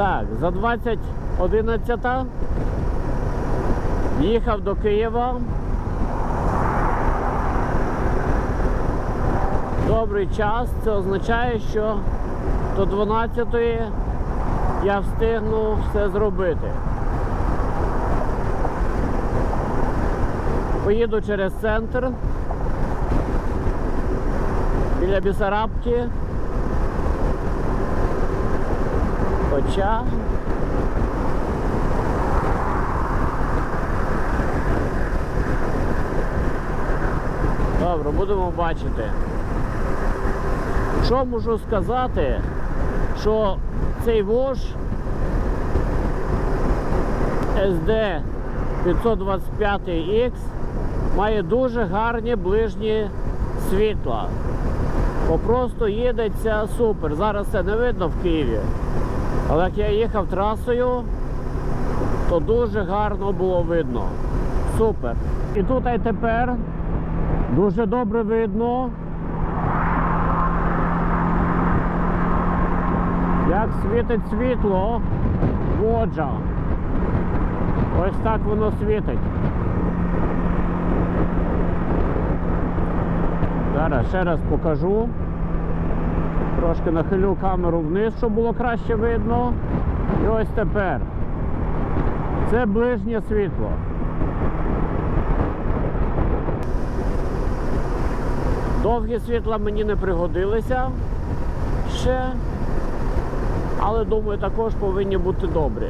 Так, за 20.11 їхав до Києва. Добрий час. Це означає, що до 12 я встигну все зробити. Поїду через центр біля Бісарабки. Хоча. Добре, будемо бачити. Що можу сказати, що цей вож SD 525X має дуже гарні ближні світла. Попросту їдеться супер. Зараз це не видно в Києві. Але як я їхав трасою, то дуже гарно було видно. Супер. І тут і тепер дуже добре видно, як світить світло воджа. Ось так воно світить. Зараз ще раз покажу. Трошки нахилю камеру вниз, щоб було краще видно. І ось тепер. Це ближнє світло. Довгі світла мені не пригодилися ще, але думаю, також повинні бути добрі.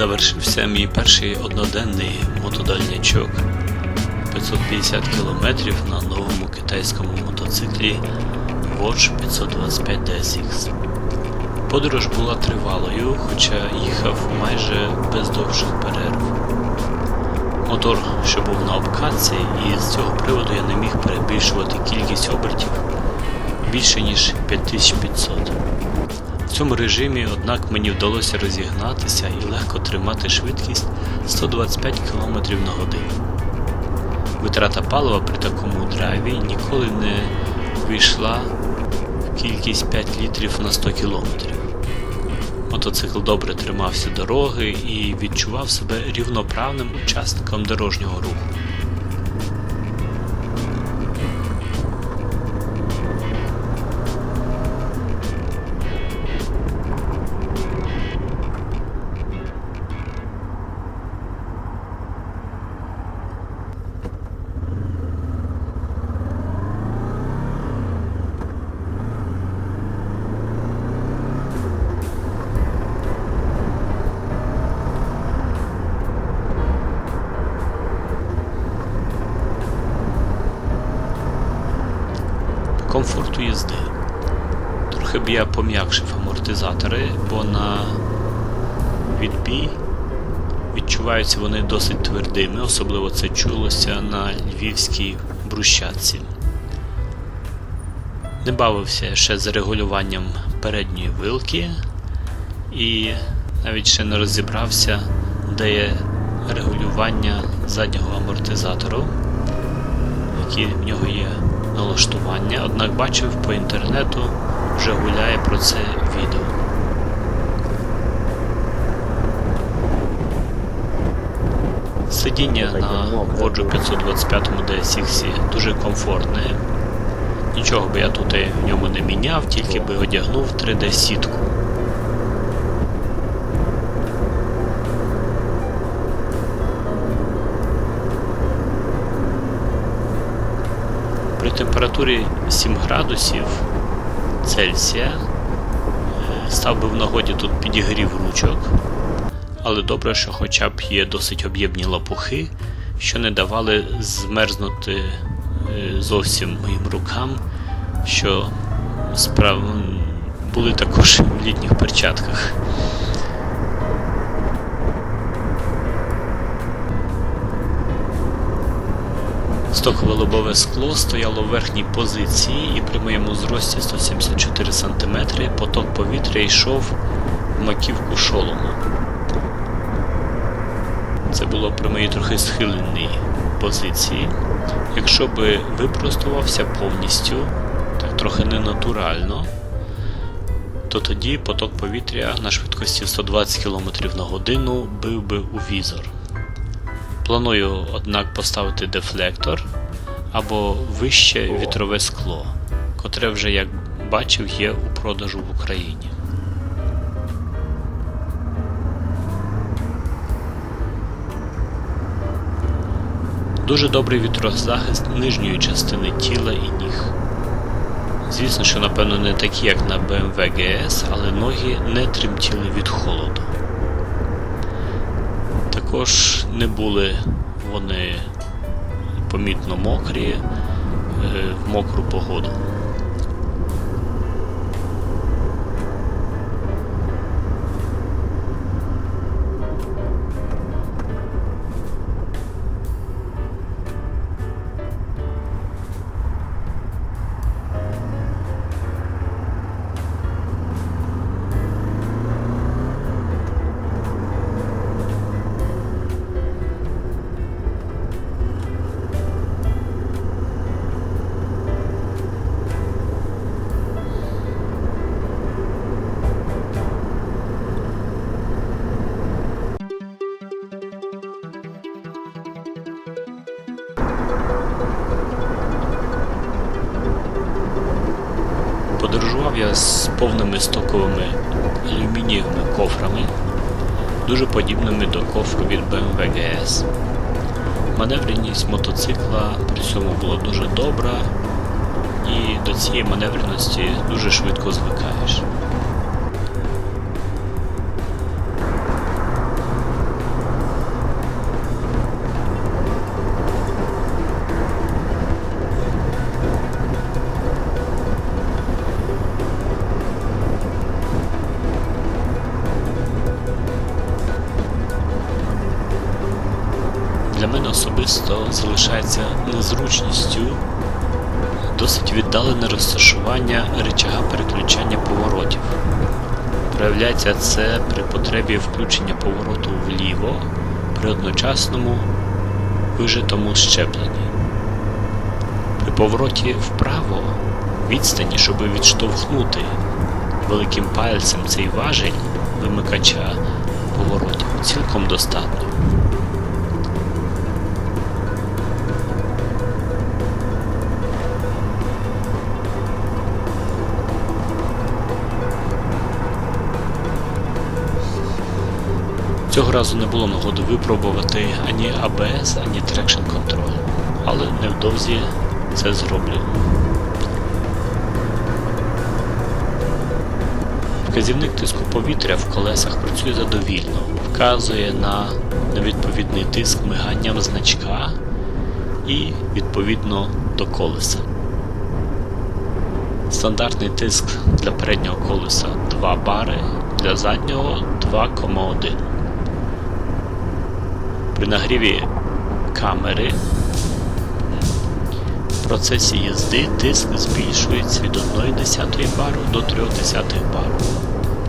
Завершився мій перший одноденний мотодальничок 550 км на новому китайському мотоциклі Watch 525 DSX. Подорож була тривалою, хоча їхав майже без довших перерв. Мотор, що був на обкатці, і з цього приводу я не міг перебільшувати кількість обертів більше ніж 5500. Цьому режимі, однак, мені вдалося розігнатися і легко тримати швидкість 125 км на годину. Витрата палива при такому драйві ніколи не вийшла в кількість 5 літрів на 100 км. Мотоцикл добре тримався дороги і відчував себе рівноправним учасником дорожнього руху. Комфорту їзди. Трохи б я пом'якшив амортизатори, бо на відбій відчуваються вони досить твердими, особливо це чулося на львівській брущатці. Не бавився ще з регулюванням передньої вилки і навіть ще не розібрався, де є регулювання заднього амортизатору, які в нього є налаштування, однак бачив по інтернету вже гуляє про це відео. Сидіння на Воджу 525 DSX дуже комфортне. Нічого би я тут в ньому не міняв, тільки би одягнув 3D-сітку. При температурі 7 градусів Цельсія е, став би в нагоді тут підігрів ручок, але добре, що хоча б є досить об'ємні лапухи, що не давали змерзнути е, зовсім моїм рукам, що справ... були також в літніх перчатках. Стокове лобове скло стояло в верхній позиції і при моєму зрості 174 см поток повітря йшов в маківку шолома. Це було при моїй трохи схиленій позиції. Якщо би випростувався повністю, так трохи ненатурально, то тоді поток повітря на швидкості 120 км на годину бив би у візор. Планую, однак, поставити дефлектор або вище вітрове скло, котре вже, як бачив, є у продажу в Україні. Дуже добрий вітрозахист нижньої частини тіла і ніг. Звісно, що напевно не такі, як на BMW GS, але ноги не тремтіли від холоду. Також не були вони помітно мокрі е, в мокру погоду. Повними стоковими алюмінієвими кофрами, дуже подібними до кофру від BMW GS. Маневреність мотоцикла при цьому була дуже добра, і до цієї маневреності дуже швидко звикаєш. Особисто залишається незручністю досить віддалене розташування рычага переключання поворотів. Проявляється це при потребі включення повороту вліво при одночасному вижитому щепленні. При повороті вправо відстані, щоб відштовхнути великим пальцем цей важіль вимикача поворотів, цілком достатньо. Цього разу не було нагоди випробувати ані ABS, ані Traction Control, але невдовзі це зроблю. Вказівник тиску повітря в колесах працює задовільно, вказує на невідповідний тиск миганням значка і відповідно до колеса. Стандартний тиск для переднього колеса 2 бари, для заднього 2,1. При нагріві камери в процесі їзди тиск збільшується від 1,1 бару до 0,3 бару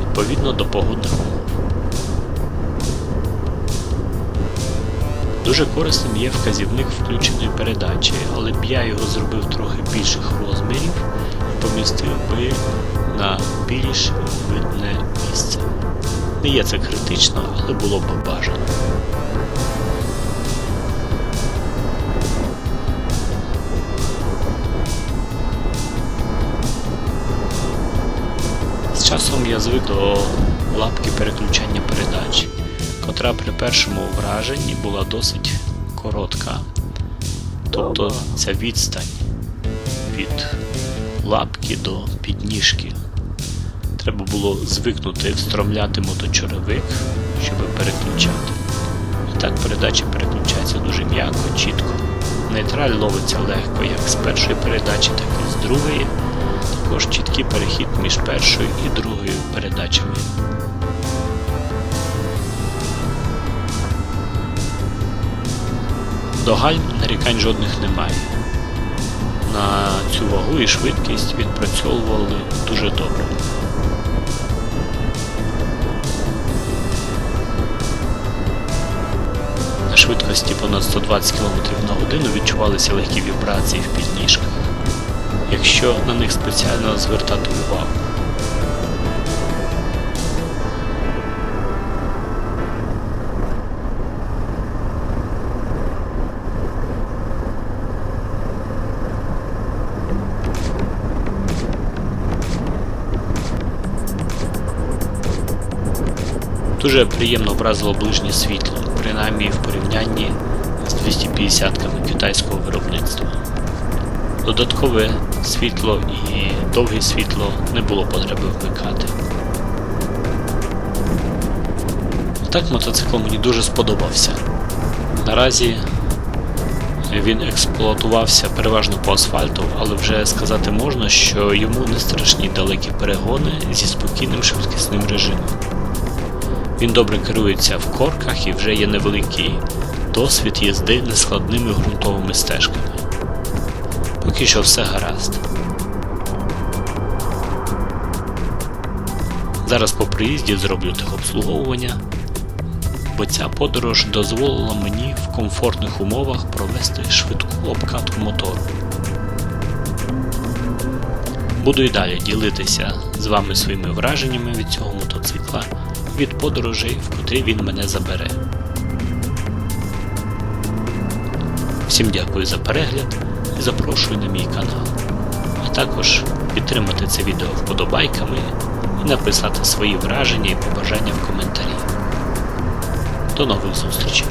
відповідно до погодних умов. Дуже корисним є вказівник включеної передачі, але б я його зробив трохи більших розмірів і помістив би на більш видне місце. Не є це критично, але було б бажано. Я звик до лапки переключання передач, котра при першому враженні була досить коротка. Тобто ця відстань від лапки до підніжки. Треба було звикнути встромляти моточоровик, щоб переключати. І так передача переключається дуже м'яко, чітко. Нейтраль ловиться легко як з першої передачі, так і з другої. Також чіткий перехід між першою і другою передачами. До гальм нарікань жодних немає. На цю вагу і швидкість відпрацьовували дуже добре. На швидкості понад 120 км на годину відчувалися легкі вібрації в підніжках, якщо на них спеціально звертати увагу. Дуже приємно вразило ближнє світло, принаймні в порівнянні з 250-ками китайського виробництва. Додаткове світло і довге світло не було потреби вмикати. Так мотоцикл мені дуже сподобався. Наразі він експлуатувався переважно по асфальту, але вже сказати можна, що йому не страшні далекі перегони зі спокійним швидкісним режимом. Він добре керується в корках і вже є невеликий досвід їзди нескладними ґрунтовими стежками. Поки що все гаразд. Зараз по приїзді зроблю техобслуговування, бо ця подорож дозволила мені в комфортних умовах провести швидку обкатку мотору. Буду і далі ділитися з вами своїми враженнями від цього мотоцикла, від подорожей, в котрі він мене забере. Всім дякую за перегляд запрошую на мій канал. А також підтримати це відео вподобайками і написати свої враження і побажання в коментарі. До нових зустрічей!